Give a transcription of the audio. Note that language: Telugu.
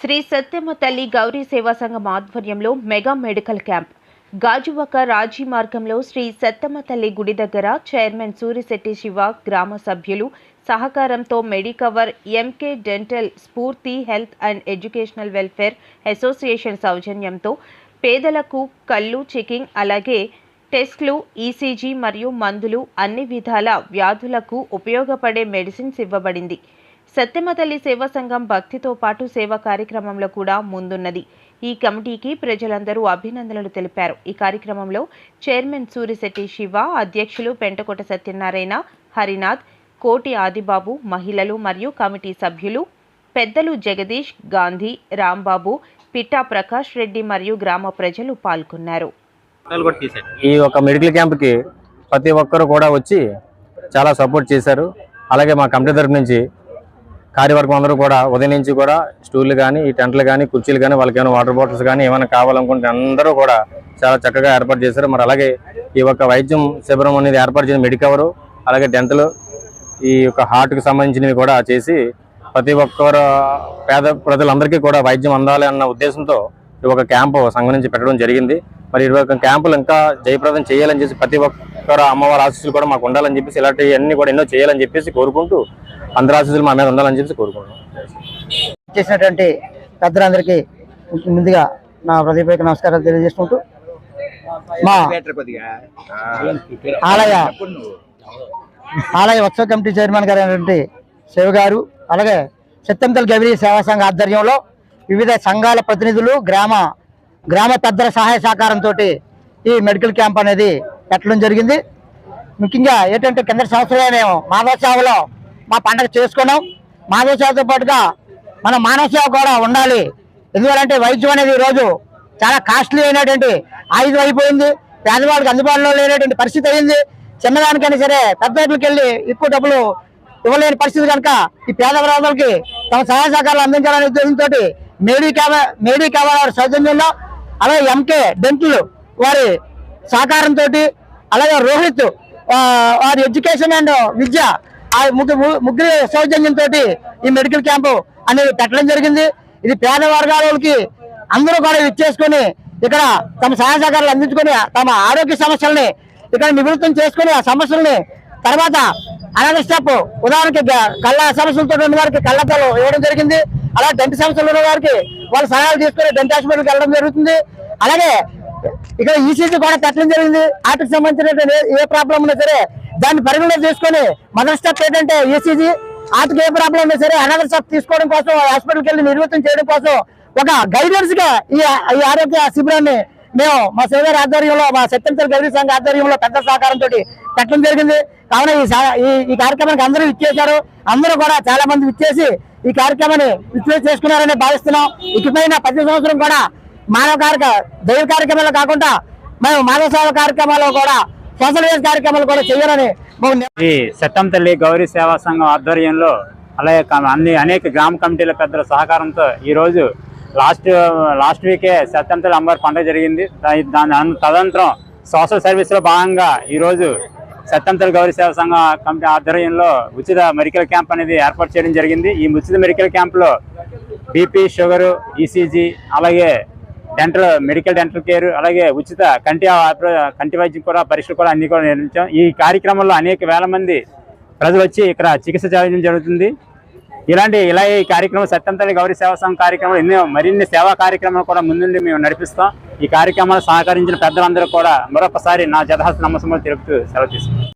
శ్రీ సత్యమ్మ తల్లి గౌరీ సేవా సంఘం ఆధ్వర్యంలో మెగా మెడికల్ క్యాంప్. గాజువాక రాజీ మార్గంలో శ్రీ సత్తమ్మ తల్లి గుడి దగ్గర చైర్మన్ సూరిశెట్టి శివ గ్రామ సభ్యులు సహకారంతో Medicover MK dental Spoorthi health and educational welfare association సౌజన్యంతో పేదలకు కళ్ళు చెకింగ్ అలాగే టెస్ట్లు ఈసీజీ మరియు మందులు అన్ని విధాల వ్యాధులకు ఉపయోగపడే మెడిసిన్స్ ఇవ్వబడింది. సత్యమ తల్లి సేవా సంఘం భక్తితో పాటు సేవా కార్యక్రమంలో కూడా ముందున్నది. ఈ కమిటీకి ప్రజలందరూ అభినందనలు తెలిపారు. ఈ కార్యక్రమంలో చైర్మన్ సూరిశెట్టి శివ అధ్యక్షులు పెంటకోట సత్యనారాయణ హరినాథ్ కోటి ఆదిబాబు మహిళలు మరియు కమిటీ సభ్యులు పెద్దలు జగదీష్ గాంధీ రాంబాబు పిట్టా ప్రకాష్ రెడ్డి మరియు గ్రామ ప్రజలు పాల్గొన్నారు. ఈ ఒక మెడికల్ క్యాంప్కి ప్రతి ఒక్కరు కూడా వచ్చి చాలా సపోర్ట్ చేశారు. అలాగే మా కమిటీ తరపు నుంచి కార్యవర్గం అందరూ కూడా ఉదయం నుంచి కూడా స్టూళ్ళు కానీ ఈ టెంట్లు కానీ కుర్చీలు కానీ వాళ్ళకి ఏమైనా వాటర్ బాటిల్స్ కానీ ఏమైనా కావాలనుకుంటే అందరూ కూడా చాలా చక్కగా ఏర్పాటు చేశారు. మరి అలాగే ఈ యొక్క వైద్యం శిబిరం అనేది ఏర్పాటు చేసిన మెడికవరు అలాగే డెంతలు ఈ యొక్క హార్ట్కి సంబంధించినవి కూడా చేసి ప్రతి ఒక్కరు పేద ప్రజలందరికీ కూడా వైద్యం అందాలి అన్న ఉద్దేశంతో ఈ ఒక క్యాంపు సంఘం నుంచి పెట్టడం జరిగింది. మరి ఇరవై ఒక్క క్యాంపులు ఇంకా జయప్రదం చేయాలని చెప్పి ప్రతి ఒక్కరు అమ్మవారి ఆశీస్సులు కూడా మాకు ఉండాలని చెప్పేసి ఇలాంటివి కూడా ఎన్నో చేయాలని చెప్పేసి కోరుకుంటూ అందరి మా మీద ఉండాలని చెప్పి కోరుకుంటున్నాం. చేసినటువంటి పెద్దలందరికీ ముందుగా నా హృదయపూర్వక నమస్కారాలు తెలియజేసుకుంటూ మా ఆలయ ఆలయ ఉత్సవ కమిటీ చైర్మన్ గారు అయినటువంటి శివ గారు అలాగే సత్యంతల్ గవిరి సేవా సంఘ ఆధ్వర్యంలో వివిధ సంఘాల ప్రతినిధులు గ్రామ గ్రామ పెద్దల సహాయ సహకారంతో ఈ మెడికల్ క్యాంప్ అనేది పెట్టడం జరిగింది. ముఖ్యంగా ఏంటంటే కింద సంవత్సరాలు మాధవ సేవలో మా పండగ చేసుకున్నాం. మాధవ సేవతో పాటుగా మన మానవ సేవ కూడా ఉండాలి. ఎందుకంటే వైద్యం అనేది ఈరోజు రోజు చాలా కాస్ట్లీ అయినటువంటి ఆయుధం అయిపోయింది. పేదవాళ్ళకి అందుబాటులో లేనటువంటి పరిస్థితి అయింది. చిన్నదానికైనా సరే పెద్ద వెళ్ళి ఎక్కువ డబ్బులు ఇవ్వలేని పరిస్థితి కనుక ఈ పేద ప్రజలకి తమ సహాయ సహకారాలు అందించాలనే ఉద్దేశంతో మేడీ కేవా మేడీ కేవా వారి సౌజన్యంలో అలాగే ఎంకే డెంటల్ వారి సహకారంతో అలాగే రోహిత్ వారి ఎడ్యుకేషన్ అండ్ విద్య ఆ ముగ్గురు ముగ్గురు సౌజన్యంతో ఈ మెడికల్ క్యాంపు అనేది పెట్టడం జరిగింది. ఇది పేద వర్గాల వాళ్ళకి అందరూ కూడా ఇచ్చేసుకొని ఇక్కడ తమ సహాయ సహకారాలు అందించుకొని తమ ఆరోగ్య సమస్యల్ని ఇక్కడ నివృత్తం చేసుకుని ఆ సమస్యల్ని తర్వాత అలాగే స్టెప్ ఉదాహరణకి కళ్ళ సమస్యలతో ఉన్న వారికి కళ్ళద్దాలు ఇవ్వడం జరిగింది. అలా డంటి సమస్యలు ఉన్న వారికి వాళ్ళ సహాయాలు తీసుకొని డెంట్ హాస్పిటల్కి వెళ్ళడం జరుగుతుంది. అలాగే ఇక్కడ ఈసీసీ కూడా పెట్టడం జరిగింది. వాటికి సంబంధించిన ఏ ప్రాబ్లం ఉన్నా సరే దాన్ని పరిగణలో తీసుకొని మొదటి స్టెప్ ఏంటంటే ఈసీజీ వాటికి ఏ ప్రాబ్లం ఉన్నా సరే అనదర్ స్టెప్ తీసుకోవడం కోసం హాస్పిటల్కి వెళ్ళి నిర్వృత్తం చేయడం కోసం ఒక గైడెన్స్గా ఈ ఈ ఆరోగ్య శిబిరాన్ని మేము మా సేవర్ ఆధ్వర్యంలో మా సత్యంతర గౌరీ సంఘ ఆధ్వర్యంలో పెద్ద సహకారంతో పెట్టడం జరిగింది. కావున ఈ ఈ- కార్యక్రమానికి అందరూ ఇచ్చేశారు అందరూ కూడా చాలా మంది ఇచ్చేసి ఈ కార్యక్రమాన్ని విచ్చేసి చేసుకున్నారని భావిస్తున్నాం. ఇకపైన ప్రతి సంవత్సరం కూడా మానవ కార్యక్రమ దైవ కార్యక్రమాలు కాకుండా మేము మానవ సేవ కార్యక్రమాలు కూడా సోషల్ వేస్ కార్యక్రమాలు కూడా చేయాలని ఈ సత్యం తల్లి గౌరీ సేవా సంఘం ఆధ్వర్యంలో అలాగే అన్ని అనేక గ్రామ కమిటీల పెద్దల సహకారంతో ఈ రోజు లాస్ట్ లాస్ట్ వీకే సత్యం తల్లి అమ్మవారి పండుగ జరిగింది. దాని తదనంతరం సోషల్ సర్వీస్లో భాగంగా ఈరోజు రోజు సత్యం తల్లి గౌరీ సేవా సంఘం కమిటీ ఆధ్వర్యంలో ఉచిత మెడికల్ క్యాంప్ అనేది ఏర్పాటు చేయడం జరిగింది. ఈ ఉచిత మెడికల్ క్యాంప్లో బీపీ షుగరు ఈసీజీ అలాగే డెంటల్ మెడికల్ డెంటల్ కేర్ అలాగే ఉచిత కంటి కంటి వైద్యం కూడా పరీక్షలు కూడా అన్ని కూడా నిర్మించాం ఈ కార్యక్రమంలో అనేక వేల మంది ప్రజలు వచ్చి ఇక్కడ చికిత్స చేయడం జరుగుతుంది. ఇలాంటి ఇలా ఈ కార్యక్రమం సత్యంతల్లి గౌరీ సేవా సంఘం కార్యక్రమాలు ఎన్నో మరిన్ని సేవా కార్యక్రమాలు కూడా ముందుండి మేము నడిపిస్తాం. ఈ కార్యక్రమాలు సహకరించిన పెద్దలందరూ కూడా మరొకసారి నా జతహస్త నమ్మసములు తెలుపుతూ సెలవు తీసుకుంటాం